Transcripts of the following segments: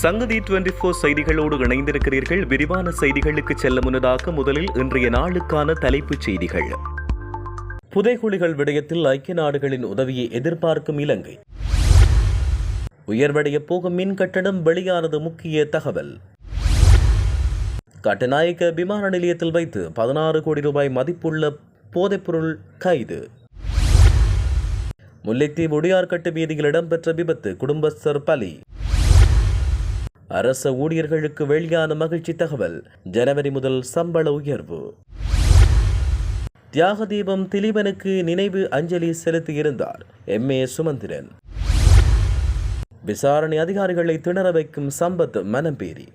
சங்கதி twenty four செய்திகளோடு இணைந்திருக்கிறீர்கள். விரிவான செய்திகளுக்கு செல்ல முன்னதாக முதலில் இன்றைய நாளுக்கான தலைப்புச் செய்திகள். புதைகுழிகள் விடயத்தில் ஐக்கிய நாடுகளின் உதவியை எதிர்பார்க்கும் இலங்கை. உயர்வடைய போகும் மின் கட்டணம் வெளியானது முக்கிய தகவல். கட்டநாயக்க விமான நிலையத்தில் வைத்து பதினாறு கோடி ரூபாய் மதிப்புள்ள போதைப்பொருள் கைது. முல்லைத்தீவு உடையார்கட்டு வீதியில் இடம்பெற்ற விபத்து குடும்பஸ்தர் பலி. அரச ஊழியர்களுக்கு வெளியான மகிழ்ச்சி தகவல். ஜனவரி முதல் சம்பள உயர்வு. தியாக தீபம் திலீபனுக்கு நினைவு அஞ்சலி செலுத்தியிருந்தார் எம். ஏ. சுமந்திரன். விசாரணை அதிகாரிகளை திணற வைக்கும் சம்பத் மனம்பேரி.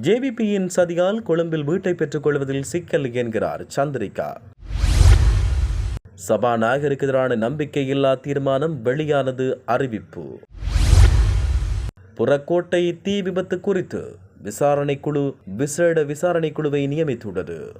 ஜேவிபியின் சதியால் கொழும்பில் வீட்டை பெற்றுக் கொள்வதில் சிக்கல் என்கிறார் சந்திரிகா. சபாநாயகருக்கு எதிரான நம்பிக்கையில்லா தீர்மானம் வெளியானது அறிவிப்பு. புறக்கோட்டை தீ விபத்து குறித்து விசாரணை குழு விசேட விசாரணை குழுவை நியமித்துள்ளது.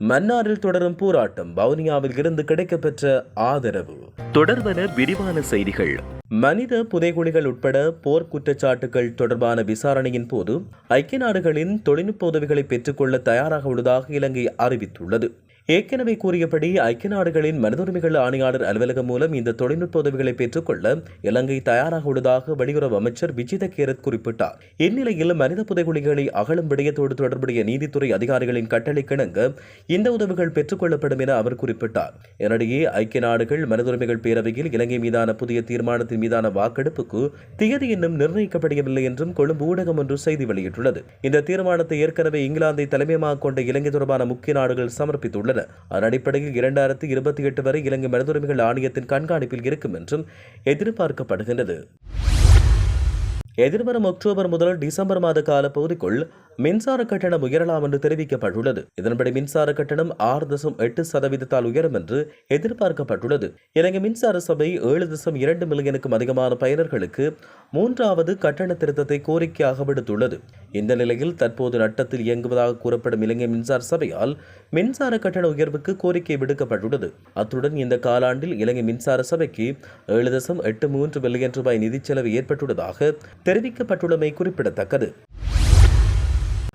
மன்னாரில் தொடரும் போராட்டம் வவுனியாவில் இருந்து கிடைக்கப்பெற்ற ஆதரவு. தொடர்வன விரிவான செய்திகள். மனித புதைகுழிகள் உட்பட போர் குற்றச்சாட்டுகள் தொடர்பான விசாரணையின் போது ஐக்கிய நாடுகளின் தொழில்நுட்ப உதவிகளை பெற்றுக்கொள்ள தயாராக உள்ளதாக இலங்கை அறிவித்துள்ளது. ஏற்கனவே கூறியபடி ஐக்கிய நாடுகளின் மனிதுரிமைகள் ஆணையாளர் அலுவலகம் மூலம் இந்த தொழில்நுட்ப உதவிகளை பெற்றுக்கொள்ள இலங்கை தயாராக உள்ளதாக வெளியுறவு அமைச்சர் விஜித கேரத் குறிப்பிட்டார். இந்நிலையில் மனித புதைகுழிகளை அகலும் விடயத்தோடு தொடர்புடைய நீதித்துறை அதிகாரிகளின் கட்டளைக்கிணங்க இந்த உதவிகள் பெற்றுக்கொள்ளப்படும் என அவர் குறிப்பிட்டார். இதனிடையே ஐக்கிய நாடுகள் மனிதுரிமைகள் பேரவையில் இலங்கை மீதான புதிய தீர்மானத்தின் மீதான வாக்கெடுப்புக்கு திகதி இன்னும் நிர்ணயிக்கப்படவில்லை என்றும் கொழும்பு ஊடகம் ஒன்று செய்தி வெளியிட்டுள்ளது. இந்த தீர்மானத்தை ஏற்கனவே இங்கிலாந்தை தலைமையமாக கொண்ட இலங்கை தொடர்பான முக்கிய நாடுகள் சமர்ப்பித்துள்ளன. உள்ளன. அதன் அடிப்படையில் இரண்டாயிரத்தி இருபத்தி எட்டு வரை இலங்கை மனிதுரிமைகள் ஆணையத்தின் கண்காணிப்பில் இருக்கும் என்றும் எதிர்பார்க்கப்படுகின்றது. எதிர்வரும் அக்டோபர் முதல் டிசம்பர் மாத கால பகுதிக்குள் மின்சார கட்டணம் உயரலாம் என்று தெரிவிக்கப்பட்டுள்ளது. இதன்படி மின்சார கட்டணம் ஆறு தசம் எட்டு சதவீதத்தால் உயரும் என்று எதிர்பார்க்கப்பட்டுள்ளது. இலங்கை மின்சார சபை ஏழு தசம் இரண்டு மில்லியனுக்கும் அதிகமான பயனர்களுக்கு மூன்றாவது கட்டண திருத்தத்தை கோரிக்கையாக விடுத்துள்ளது. இந்த நிலையில் தற்போது நட்டத்தில் இயங்குவதாக கூறப்படும் இலங்கை மின்சார சபையால் மின்சார கட்டண உயர்வுக்கு கோரிக்கை விடுக்கப்பட்டுள்ளது. அத்துடன் இந்த காலாண்டில் இலங்கை மின்சார சபைக்கு ஏழு தசம் எட்டு மூன்று பில்லியன் ரூபாய் நிதிச்செலவு ஏற்பட்டுள்ளதாக தெரிவிக்கப்பட்டுள்ளமை குறிப்பிடத்தக்கது.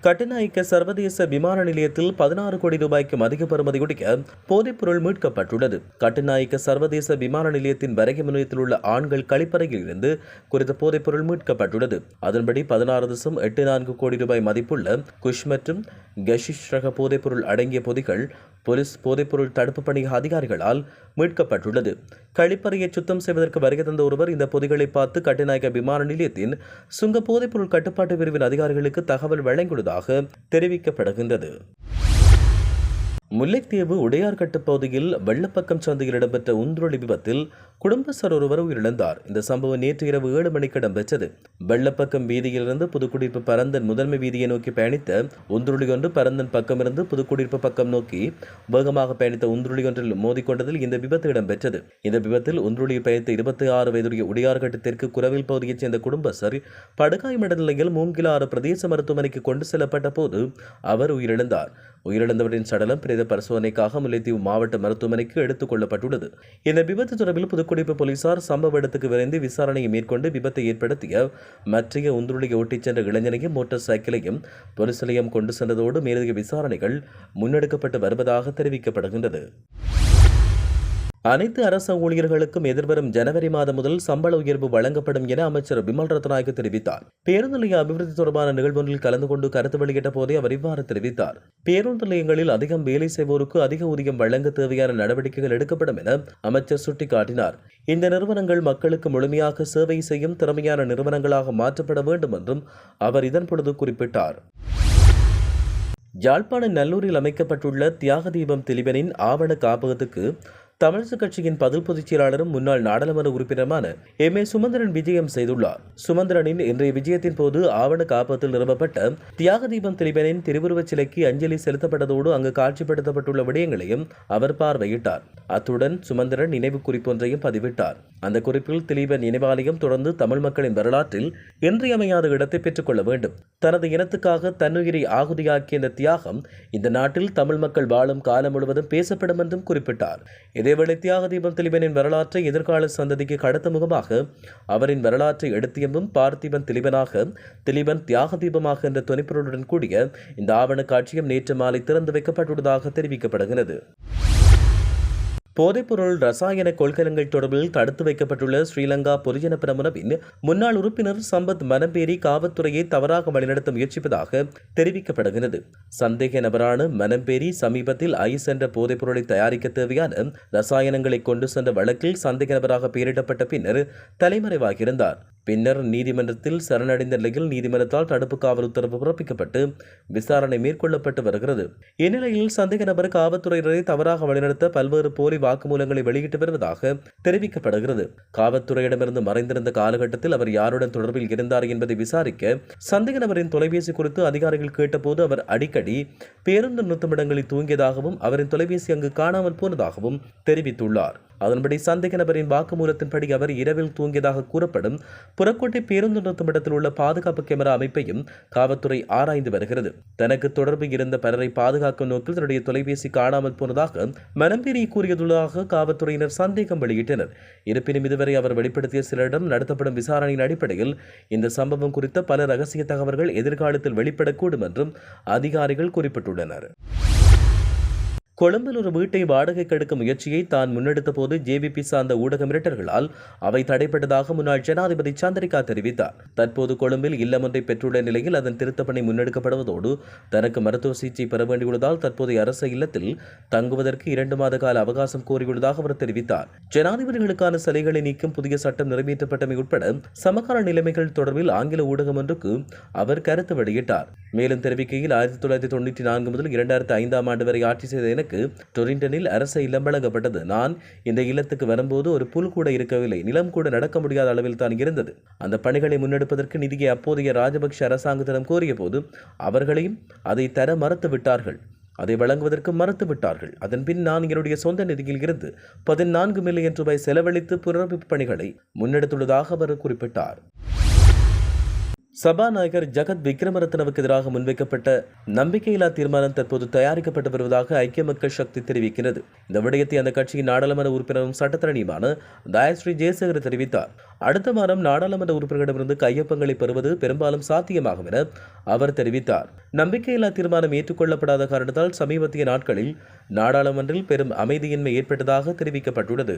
கட்டுநாயக்க சர்வதேச விமான நிலையத்தில் பதினாறு கோடி ரூபாய்க்கும் அதிக பெறுமதி குடிக்க போதைப்பொருள் மீட்கப்பட்டுள்ளது. கட்டுநாயக்க சர்வதேச விமான நிலையத்தின் வரைக முனையத்தில் உள்ள ஆண்கள் கழிப்பறையில் இருந்து குறித்த போதைப்பொருள் மீட்கப்பட்டுள்ளது. அதன்படி பதினாறு தசம் எட்டு நான்கு கோடி ரூபாய் மதிப்புள்ள குஷ் மற்றும் கஷிஷ் ரக போதைப்பொருள் அடங்கிய பொதிகள் போலீஸ் போதைப்பொருள் தடுப்பு பணி அதிகாரிகளால் மீட்கப்பட்டுள்ளது. கழிப்பறையை சுத்தம் செய்வதற்கு வருகை தந்த ஒருவர் இந்த பொதிகளை பார்த்து கட்டுநாயக்க விமான நிலையத்தின் சுங்க போதைப்பொருள் கட்டுப்பாட்டு பிரிவின் அதிகாரிகளுக்கு தகவல் வழங்கியுள்ளதாக தெரிவிக்கப்படுகின்றது. முல்லைத்தீவு உடையார்கட்டு பகுதியில் வெள்ளப்பக்கம் சந்தையில் இடம்பெற்ற உந்துருளி விபத்தில் குடும்பஸ்தர் ஒருவர் உயிரிழந்தார். இந்த சம்பவம் நேற்று இரவு ஏழு மணிக்கு இடம்பெற்றது. வெள்ளப்பக்கம் வீதியிலிருந்து புதுக்குடியிருப்பு பரந்தன் முதன்மை வீதியை நோக்கி பயணித்த உந்துருளி ஒன்று பரந்தன் பக்கமிருந்து புதுக்குடியிருப்பு பக்கம் நோக்கி வேகமாக பயணித்த உந்துருளி ஒன்றில் மோதிக்கொண்டதில் இந்த விபத்து இடம்பெற்றது. இந்த விபத்தில் உந்துருளியை பயணித்த இருபத்தி ஆறு வயதுடைய உடையார்கட்டு தெற்கு குரவில் பகுதியைச் சேர்ந்த குடும்பஸ்தர் படுகாயமடைந்த நிலையில் மூங்கிலாறு பிரதேச மருத்துவமனைக்கு கொண்டு செல்லப்பட்ட போது அவர் உயிரிழந்தார். உயிரிழந்தவரின் சடலம் பிரேத பரிசோதனைக்காக முல்லைத்தீவு மாவட்ட மருத்துவமனைக்கு எடுத்துக் கொள்ளப்பட்டுள்ளது. இந்த விபத்து தொடர்பில் புதுக்குடிப்பு போலீசார் சம்பவ இடத்துக்கு விரைந்து விசாரணையை மேற்கொண்டு விபத்தை ஏற்படுத்திய மற்றைய உந்துருளியை ஓட்டிச் சென்ற இளைஞனையும் மோட்டார் சைக்கிளையும் போலீஸ் நிலையம் கொண்டு சென்றதோடு மேலதிக விசாரணைகள் முன்னெடுக்கப்பட்டு வருவதாக தெரிவிக்கப்படுகின்றது. அனைத்து அரச ஊழியர்களுக்கும் எதிர்வரும் ஜனவரி மாதம் முதல் சம்பள உயர்வு வழங்கப்படும் என அமைச்சர் பிமல் ரத்நாயக் தெரிவித்தார். பேருந்து நிலைய அபிவிருத்தி தொடர்பான நிகழ்வொன்றில் கலந்து கொண்டு கருத்து வெளியிட்ட போதே அவர் இவ்வாறு தெரிவித்தார். பேருந்து நிலையங்களில் அதிகம் வேலை செய்வோருக்கு அதிக ஊதியம் வழங்க தேவையான நடவடிக்கைகள் எடுக்கப்படும் என அமைச்சர் சுட்டிக்காட்டினார். இந்த நிறுவனங்கள் மக்களுக்கு முழுமையாக சேவை செய்யும் திறமையான நிறுவனங்களாக மாற்றப்பட வேண்டும் என்றும் அவர் இதன் பொழுது குறிப்பிட்டார். யாழ்ப்பாண நல்லூரில் அமைக்கப்பட்டுள்ள தியாக தீபம் திலிபனின் ஆவண காப்பகத்துக்கு தமிழரசு கட்சியின் பதில் பொதுச் செயலாளரும் முன்னாள் நாடாளுமன்ற உறுப்பினருமான எம் ஏ சுமந்திரன் விஜயம் செய்துள்ளார். சுமந்திரனின் இன்றைய விஜயத்தின் போது ஆவண காப்பகத்தில் நிறுவப்பட்ட தியாக தீபம் திலீபனின் திருவுருவச் சிலைக்கு அஞ்சலி செலுத்தப்பட்டதோடு அங்கு காட்சிப்படுத்தப்பட்டுள்ள விடயங்களையும் அவர் பார்வையிட்டார். அத்துடன் சுமந்திரன் நினைவு குறிப்பொன்றையும் பதிவிட்டார். அந்த குறிப்பில் திலீபன் நினைவாலயம் தொடர்ந்து தமிழ் மக்களின் வரலாற்றில் இன்றியமையாத இடத்தை பெற்றுக்கொள்ள வேண்டும். தனது இனத்துக்காக தன்னுயிரை ஆகுதியாக்கிய இந்த தியாகம் இந்த நாட்டில் தமிழ் மக்கள் வாழும் காலம் முழுவதும் பேசப்படும் என்றும் குறிப்பிட்டார். இதே இதேவேளை தியாக தீபம் திலீபனின் வரலாற்றை எதிர்கால சந்ததிக்கு கடத்த முகமாக அவரின் வரலாற்றை எடுத்தியம்பும் பார்த்திபன் திலிபனாக திலிபன் தியாக தீபமாக என்ற துணைப்பொருளுடன் கூடிய இந்த ஆவண காட்சியம் நேற்று மாலை திறந்து வைக்கப்பட்டுள்ளதாக தெரிவிக்கப்படுகிறது. போதைப்பொருள் ரசாயன கொள்கலங்கள் தொடர்பில் தடுத்து வைக்கப்பட்டுள்ள ஸ்ரீலங்கா பொதுஜன பிரமுனவின் முன்னாள் உறுப்பினர் சம்பத் மனம்பேரி காவல்துறையை தவறாக வழிநடத்த முயற்சிப்பதாக தெரிவிக்கப்படுகிறது. சந்தேக நபரான மனம்பேரி சமீபத்தில் ஐஸ் என்ற போதைப்பொருளை தயாரிக்க தேவையான ரசாயனங்களை கொண்டு சென்ற வழக்கில் சந்தேக நபராக பெயரிடப்பட்ட பின்னர் தலைமறைவாகியிருந்தார். பின்னர் நீதிமன்றத்தில் சரணடைந்த நிலையில் நீதிமன்றத்தால் தடுப்பு காவல் உத்தரவு பிறப்பிக்கப்பட்டு விசாரணை மேற்கொள்ளப்பட்டு வருகிறது. இந்நிலையில் சந்தேக நபர் காவல்துறையினரை தவறாக வழிநடத்த பல்வேறு போலி வாக்குமூலங்களை வெளியிட்டு வருவதாக தெரிவிக்கப்படுகிறது. காவல்துறையிடமிருந்து மறைந்திருந்த காலகட்டத்தில் அவர் யாருடன் தொடர்பில் இருந்தார் என்பதை விசாரிக்க சந்தேக நபரின் தொலைபேசி குறித்து அதிகாரிகள் கேட்டபோது அவர் அடிக்கடி பேருந்து நிறுத்தமிடங்களில் தூங்கியதாகவும் அவரின் தொலைபேசி அங்கு காணாமல் போனதாகவும் தெரிவித்துள்ளார். அதன்படி சந்தேக நபரின் வாக்குமூலத்தின்படி அவர் இரவில் தூங்கியதாக கூறப்படும் புறக்கோட்டை பேருந்து நிறுத்துமிடத்தில் உள்ள பாதுகாப்பு கேமரா அமைப்பையும் காவல்துறை ஆராய்ந்து வருகிறது. தனக்கு தொடர்பு இருந்த பலரை பாதுகாக்கும் நோக்கில் தன்னுடைய தொலைபேசி காணாமல் போனதாக மனம்பேரி கூறியதுள்ளதாக காவல்துறையினர் சந்தேகம் வெளியிட்டனர். இருப்பினும் இதுவரை அவர் வெளிப்படுத்திய சிலரிடம் நடத்தப்படும் விசாரணையின் அடிப்படையில் இந்த சம்பவம் குறித்த பல ரகசிய தகவல்கள் எதிர்காலத்தில் வெளிப்படக்கூடும் என்றும் அதிகாரிகள் குறிப்பிட்டுள்ளனர். கொழும்பில் ஒரு வீட்டை வாடகை கெடுக்கும் முயற்சியை தான் முன்னெடுத்த போது ஜேவிபி சார்ந்த ஊடக மிரட்டல்களால் அவை தடைப்பட்டதாக முன்னாள் ஜனாதிபதி சந்திரிகா தெரிவித்தார். தற்போது கொழும்பில் இல்லமொன்றை பெற்றுள்ள நிலையில் அதன் திருத்தப்பணி முன்னெடுக்கப்படுவதோடு தனக்கு மருத்துவ சிகிச்சை பெற வேண்டியுள்ளதால் தற்போதைய அரச இல்லத்தில் தங்குவதற்கு இரண்டு மாத கால அவகாசம் கோரியுள்ளதாக அவர் தெரிவித்தார். ஜனாதிபதிகளுக்கான சிலைகளை நீக்கும் புதிய சட்டம் நிறைவேற்றப்பட்டமை உட்பட சமகால நிலைமைகள் தொடர்பில் ஆங்கில ஊடகம் ஒன்றுக்கு அவர் கருத்து வெளியிட்டார். மேலும் தெரிவிக்கையில் ஆயிரத்தி தொள்ளாயிரத்தி தொண்ணூற்றி நான்கு முதல் இரண்டாயிரத்தி ஐந்தாம் ஆண்டு வரை ஆட்சி செய்த எனக்கு டொரிண்டனில் அரச இல்லம் வழங்கப்பட்டது. நான் இந்த இல்லத்துக்கு வரும்போது ஒரு புல் கூட இருக்கவில்லை. நிலம் கூட நடக்க முடியாத அளவில் தான் இருந்தது. அந்த பணிகளை முன்னெடுப்பதற்கு நிதியை அப்போதைய ராஜபக்ஷ அரசாங்கத்திடம் கோரிய போது அவர்களையும் அதை தர மறுத்து விட்டார்கள். அதை வழங்குவதற்கு மறுத்து விட்டார்கள். அதன் பின் நான் என்னுடைய சொந்த நிதியில் இருந்து பதினான்கு மில்லியன் ரூபாய் செலவழித்து புனரமைப்பு பணிகளை முன்னெடுத்துள்ளதாக அவர் குறிப்பிட்டார். சபாநாயகர் ஜகத் விக்ரமரத்னவுக்கு எதிராக முன்வைக்கப்பட்ட நம்பிக்கையில்லா தீர்மானம் தற்போது தயாரிக்கப்பட்டு வருவதாக ஐக்கிய மக்கள் சக்தி தெரிவிக்கிறது. இந்த விடயத்தை அந்த கட்சியின் நாடாளுமன்ற உறுப்பினரும் சட்டத்தரணியுமான தயஸ்ரீ ஜெயசேகர் தெரிவித்தார். அடுத்த வாரம் நாடாளுமன்ற உறுப்பினரிடமிருந்து கையொப்பங்களை பெறுவது பெரும்பாலும் சாத்தியமாகும் என அவர் தெரிவித்தார். நம்பிக்கையில்லா தீர்மானம் ஏற்றுக்கொள்ளப்படாத காரணத்தால் சமீபத்திய நாட்களில் நாடாளுமன்றில் பெரும் அமைதியின்மை ஏற்பட்டதாக தெரிவிக்கப்பட்டுள்ளது.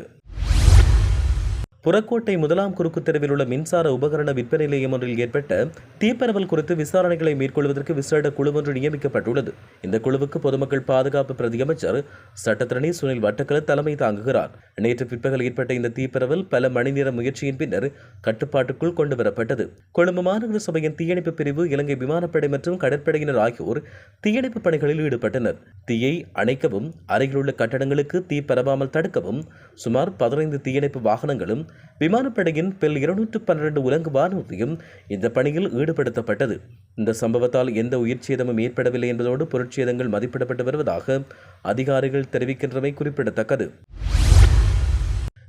புறக்கோட்டை முதலாம் குறுக்கு தெருவில் உள்ள மின்சார உபகரண விற்பனை நிலையம் ஒன்றில் ஏற்பட்ட தீப்பரவல் குறித்து விசாரணைகளை மேற்கொள்வதற்கு விசேட குழு ஒன்று நியமிக்கப்பட்டுள்ளது. இந்த குழுவுக்கு பொதுமக்கள் பாதுகாப்பு பிரதியமைச்சர் சட்டத்திரணி சுனில் வட்டக்கல தலைமை தாங்குகிறார். நேற்று பிற்பகல் ஏற்பட்ட இந்த தீப்பரவல் பல மணி நேர முயற்சியின் பின்னர் கட்டுப்பாட்டுக்குள் கொண்டு வரப்பட்டது கொழும்பு மாநகர சபையின் தீயணைப்பு பிரிவு இலங்கை விமானப்படை மற்றும் கடற்படையினர் ஆகியோர் தீயணைப்பு பணிகளில் ஈடுபட்டனர். தீயை அணைக்கவும் அருகிலுள்ள கட்டடங்களுக்கு தீ பரவாமல் தடுக்கவும் சுமார் பதினைந்து தீயணைப்பு வாகனங்களும் விமானப்படையின் பெல் இருநூற்று பன்னிரண்டு உலங்கு வானூர்தியும் இந்த பணியில் ஈடுபடுத்தப்பட்டது. இந்த சம்பவத்தால் எந்த உயிர் சேதமும் ஏற்படவில்லை என்பதோடு பொருட்சேதங்கள் மதிப்பிடப்பட்டு வருவதாக அதிகாரிகள் தெரிவிக்கின்றமை குறிப்பிடத்தக்கது.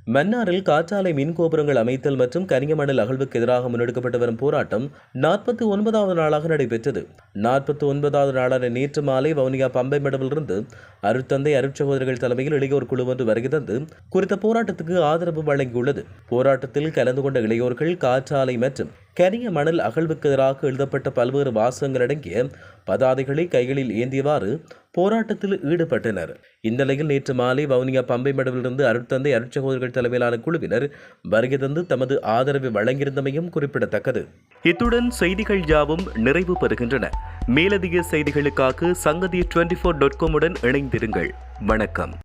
மன்னாரில் காற்றாலை மின் கோபுரங்கள் அமைத்தல் மற்றும் கனியமணல் அகழ்வுக்கு எதிராக முன்னெடுக்கப்பட்டு வரும் போராட்டம் நாற்பத்தி ஒன்பதாவது நாளாக நடைபெற்றது. நாற்பத்தி ஒன்பதாவது நாளான நேற்று மாலை வவுனியா பம்பை மடவிலிருந்து அருட்தந்தை அருட்சகோதரர்கள் தலைமையில் இளையோர் குழு ஒன்று வருகை தந்து குறித்த போராட்டத்துக்கு ஆதரவு வழங்கியுள்ளது. போராட்டத்தில் கலந்து கொண்ட இளையோர்கள் காற்றாலை மற்றும் கரிய மணல் அகழ்வுக்கு எதிராக எழுதப்பட்ட பல்வேறு வாசகங்கள் அடங்கிய பதாதைகளை கைகளில் ஏந்தியவாறு போராட்டத்தில் ஈடுபட்டனர். இந்நிலையில் நேற்று மாலை வவுனியா பம்பை மடவிலிருந்து அருட்தந்தை அருட்சகோதரர்கள் தலைமையிலான குழுவினர் வருகை தந்து தமது ஆதரவை வழங்கியிருந்தமையும் குறிப்பிடத்தக்கது. இத்துடன் செய்திகள் யாவும் நிறைவு பெறுகின்றன. மேலதிக செய்திகளுக்காக சங்கதி டுவெண்டி ஃபோர் டாட் காமுடன் இணைந்திருங்கள். வணக்கம்.